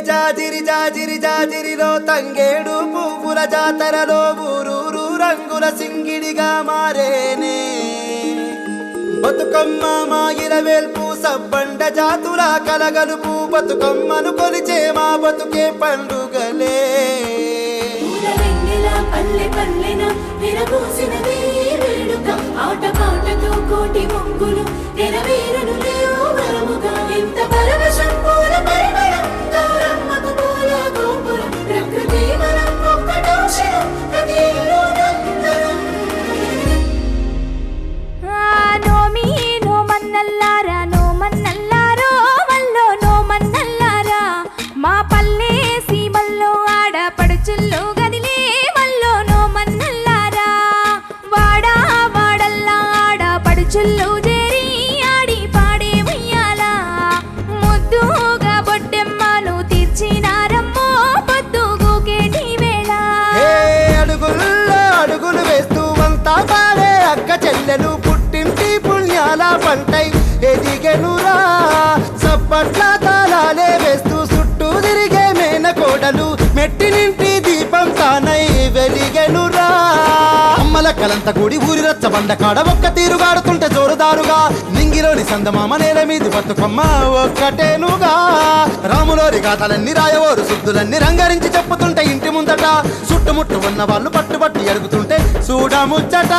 జాజిరి జాజిరి జాజిరిలో తంగేడు పువ్వుల జాతరలో ఊరూరు రంగుల సింగిడిగా మారేనే. బతుకమ్మ మా ఇరవేల్పు సబ్బండ జాతుల కలగలుపు బతుకమ్మను కొలిచే మా బతుకే పండుగలే. పల్లె పల్లెన ఆట పాటతో కోటి మొంగులు నెరవేరు గంటై ఎదిగెనురా. చప్పట్ల తాళాలే వేస్తూ చుట్టూ తిరిగే మేనకోడలు మెట్టినింటి దీపం తానై వెలిగెనురా. అమ్మల కలంత కూడి ఊరి రచ్చబండ కాడ ఒక్క తీరుగాడుతుంటే జోరుదారుగా. నింగిలోని సందమామ నేల మీది బతుకమ్మ ఒక్కటేనుగా. రాములోని గాథలన్నీ రాయవోరు శుద్ధులన్నీ రంగరించి చెప్పుతుంటే ఇంటి ముందట. చుట్టుముట్టు ఉన్న వాళ్ళు పట్టుబట్టి అడుగుతుంటే చూడముచ్చట.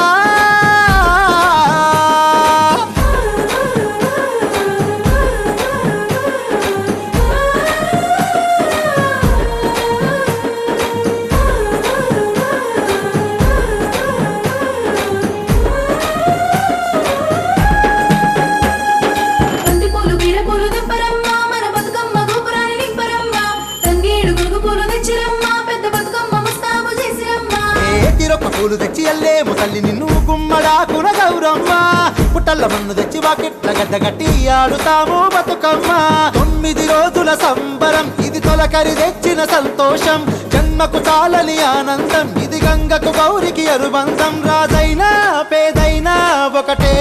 రథమును తెచ్చి వాకిట్ల గడ్డగట్టి ఆడుతాము బతుకమ్మ. తొమ్మిది రోజుల సంబరం ఇది తొలకరి తెచ్చిన సంతోషం. జన్మకు చాలని ఆనందం ఇది గంగకు గౌరికి అనుబంధం. రాజైనా పేదైనా ఒకటే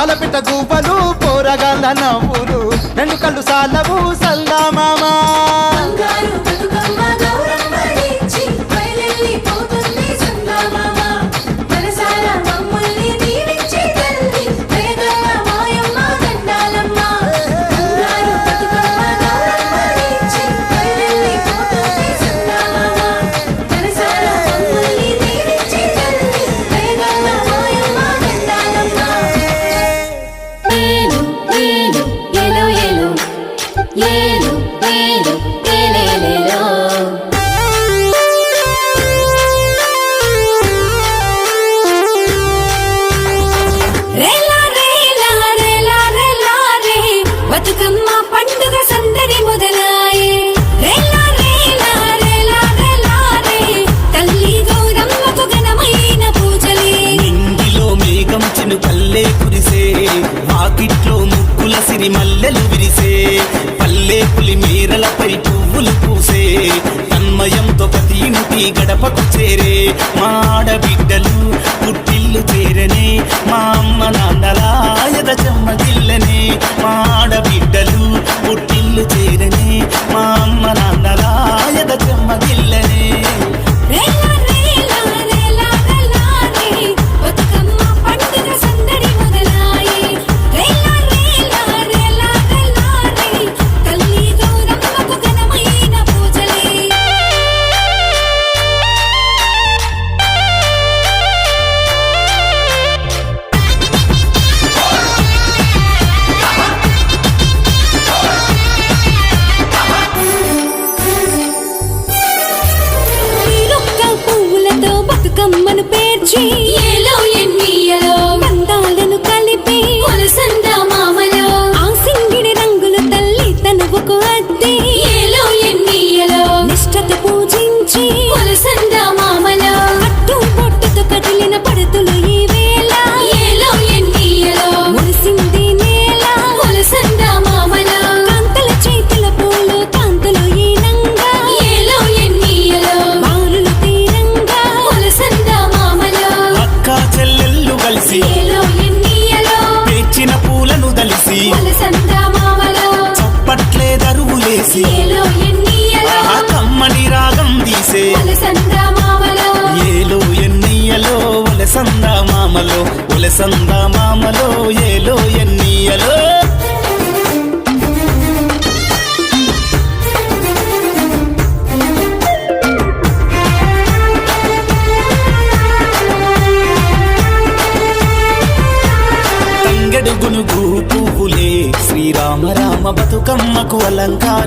అలపిట దూపలు పోరగాల నవ్వులు రెండు కళ్ళు సాలవు సల్లా మామా బతుకమ్మకు అలంకారమే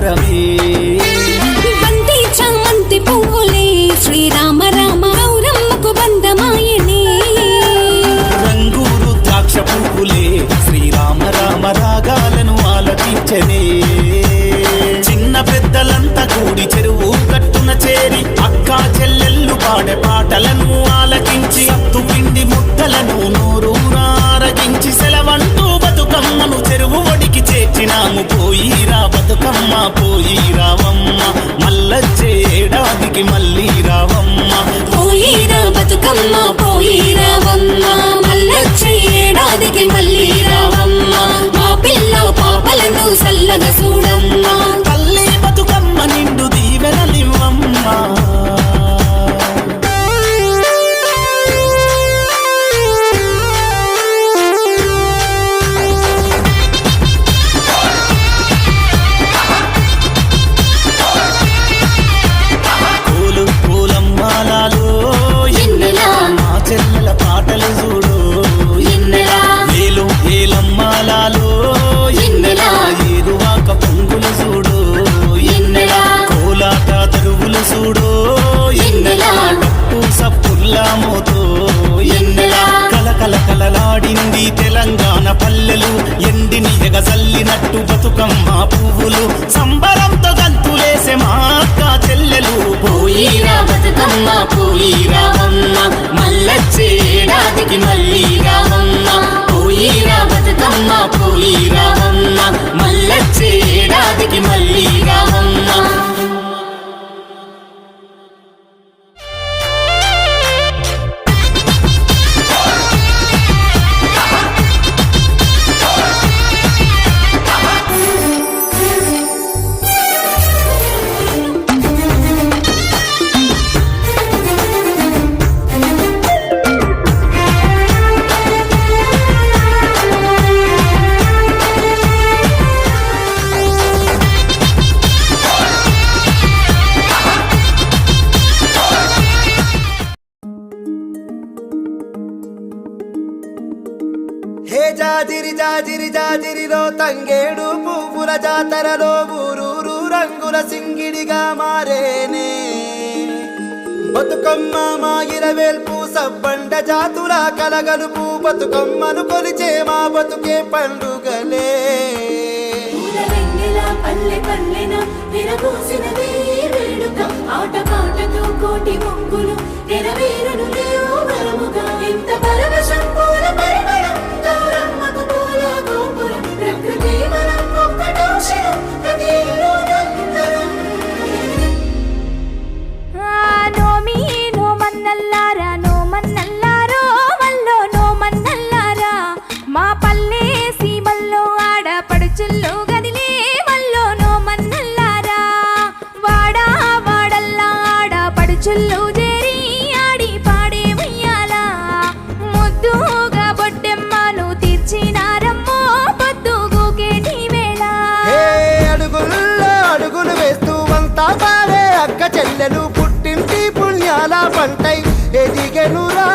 పోయి రావమ్మ మల్లచ్చే ఏడాదికి మళ్ళీ రావమ్మ. పోయిరా బతుకమ్మ పోయిరావమ్మ మల్లొచ్చే ఏడాదికి మళ్ళీ రావమ్మ. మా పిల్ల పాపలను సల్లగా చూడ మళ్ళీ పోయిరావమ్మ మల్లొచ్చే ఏడాదికి మళ్ళీ రావమ్మ జాతరలో ఊరూరు రంగుల సింగిడిగా మారేనే. బతుకమ్మ మా ఇరవేల్పు సబ్బండ జాతుల కలగలుపు బతుకమ్మను కొలిచే మా బతుకే పండుగలే. పల్లె పల్లెన విరబూసినది వేడుక ఆట పాటతో కోటి ముగ్గులు నెరవేరు చెల్లెలు పుట్టింటి పుణ్యాల పంటై ఎదిగెనురా.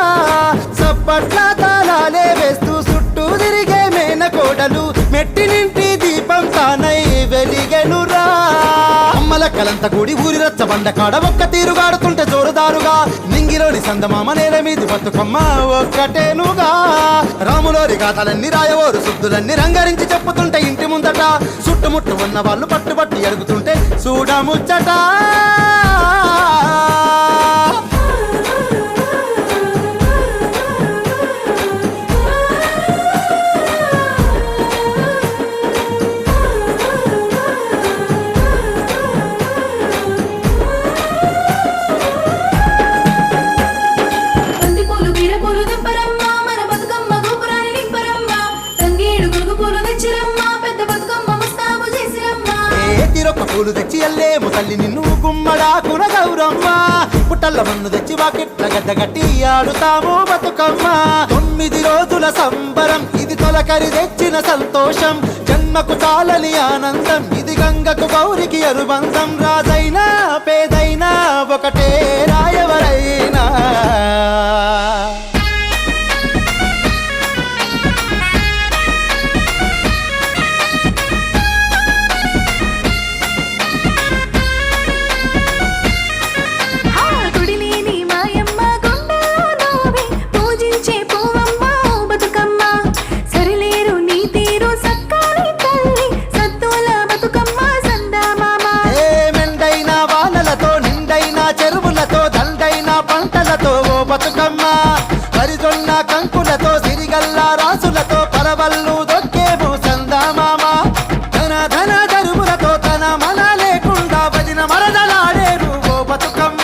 సప్పట్ల తాళాలే వేస్తూ చుట్టూ తిరిగే మేనకోడలు మెట్టినింటి దీపం తానై వెలిగెనురా. అమ్మల కలంత కూడి ఊరి రచ్చబండ కాడ ఒక్క తీరుగాడుతుంటే జోరుదారుగా. నింగిలోని సందమామ నేల మీది బతుకమ్మ ఒక్కటేనుగా. రాములోరి గాథలన్నీ రాయవోరు శుద్ధులన్నీ రంగరించి చెప్పుతుంటే ఇంటి ముందట. చుట్టుముట్టు ఉన్న వాళ్ళు పట్టుబట్టి అడుగుతుంటే చూడముచ్చట. పూలు తెచ్చి అల్లేము తల్లి నిన్ను గుమ్మడాకున గౌరమ్మ. పుట్టల్ల మన్ను తెచ్చి వాకిట్ల గడ్డ గట్టి ఆడుతాము బతుకమ్మ. తొమ్మిది రోజుల సంబరం ఇది తొలకరి తెచ్చిన సంతోషం. జన్మకు చాలని ఆనందం ఇది గంగకు గౌరికి అనుబంధం. రాజైనా పేదైనా ఒకటే రాయవరైనా. బతుకమ్మ వరిజొన్న కంకులతో సిరిగల్ల రాసులతో పరవల్లు దొక్కేము సందామామ ధన ధన దరువులతో తన మన లేకుండా వదిన మరదలాడేరు ఓ బతుకమ్మ.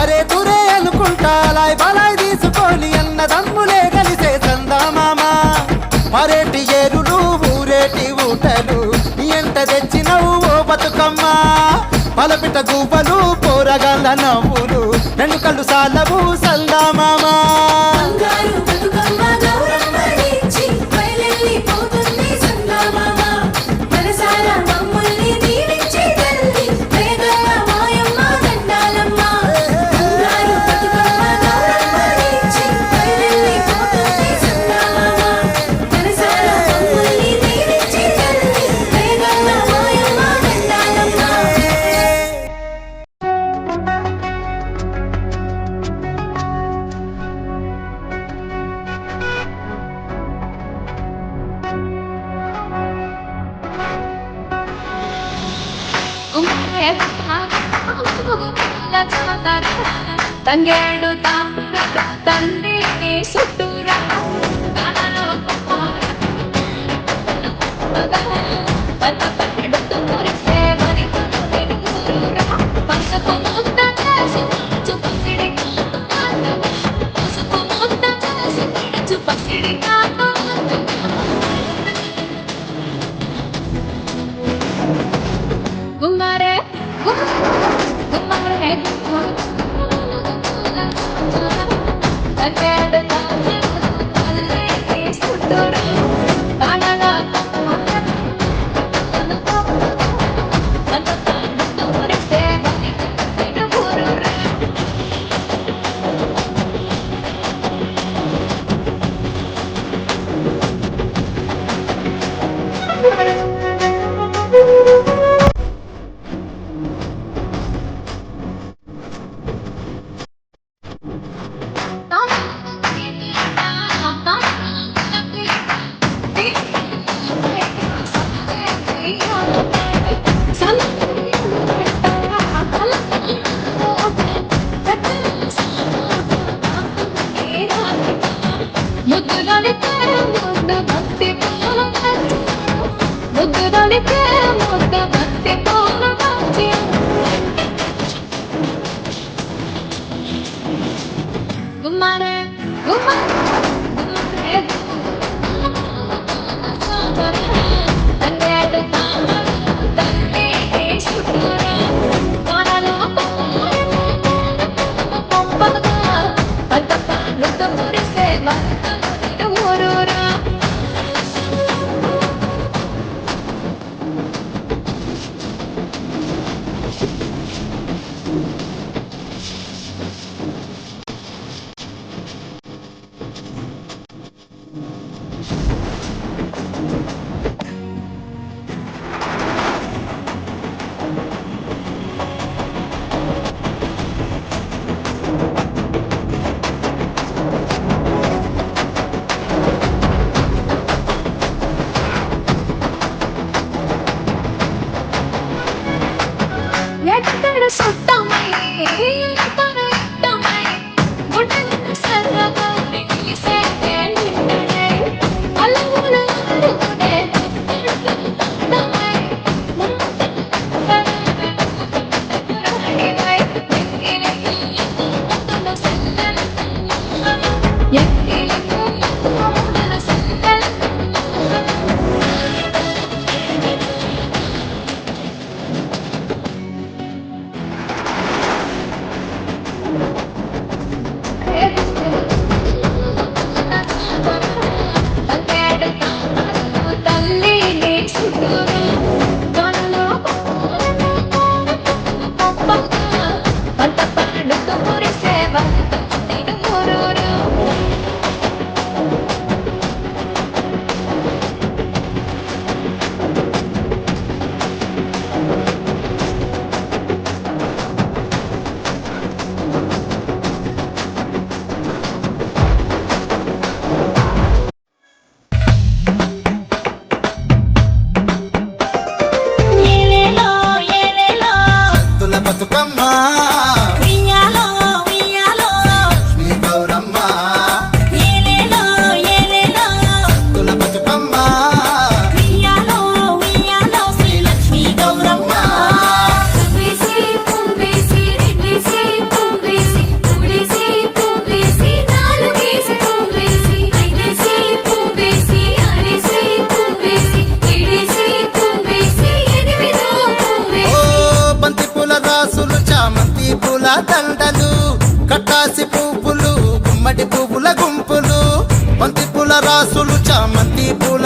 అరే తురే అనుకుంటా లాయ్ బలాయ్ తీసుకొని అన్న దమ్ములే కలిసే సందామామ మరేటి ఏరులు ఊరేటి ఊటలు ఎంత తెచ్చినవు ఓ బతుకమ్మ. పలపిట గూపలు పోరగాళ్ళ నవ్వులు రెండు కళ్ళు సాలవు సల్దా మామా. తంగేడు తండ్రి తండ్రిని చుట్టూరా Amen. சுத்தமே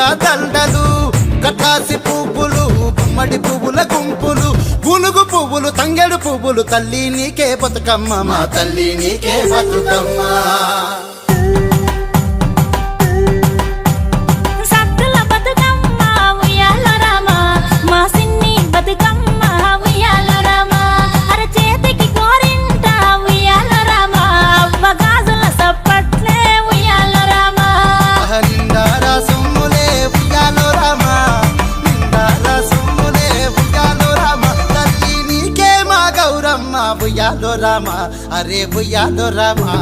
పూల దండలు కటాసి పువ్వులు గుమ్మడి పువ్వుల గుంపులు గునుగు పువ్వులు తంగెడు పువ్వులు తల్లి నీకే బతుకమ్మ మా తల్లి నీకే బతుకమ్మ. అరే ఉయ్యాలో రామా? అరే ఉయ్యాలో రామా?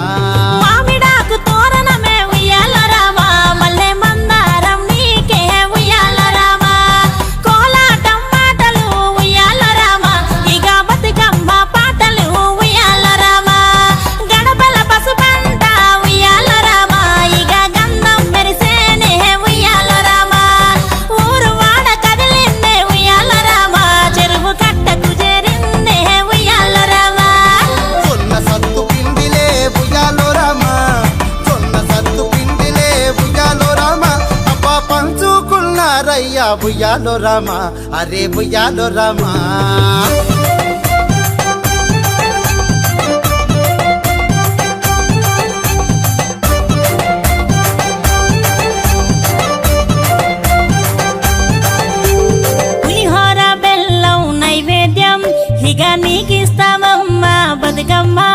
ఉయ్యాలో రామా అరే భుయాలో రామా. ఇక నీకిస్తామమ్మా బతుకమ్మా.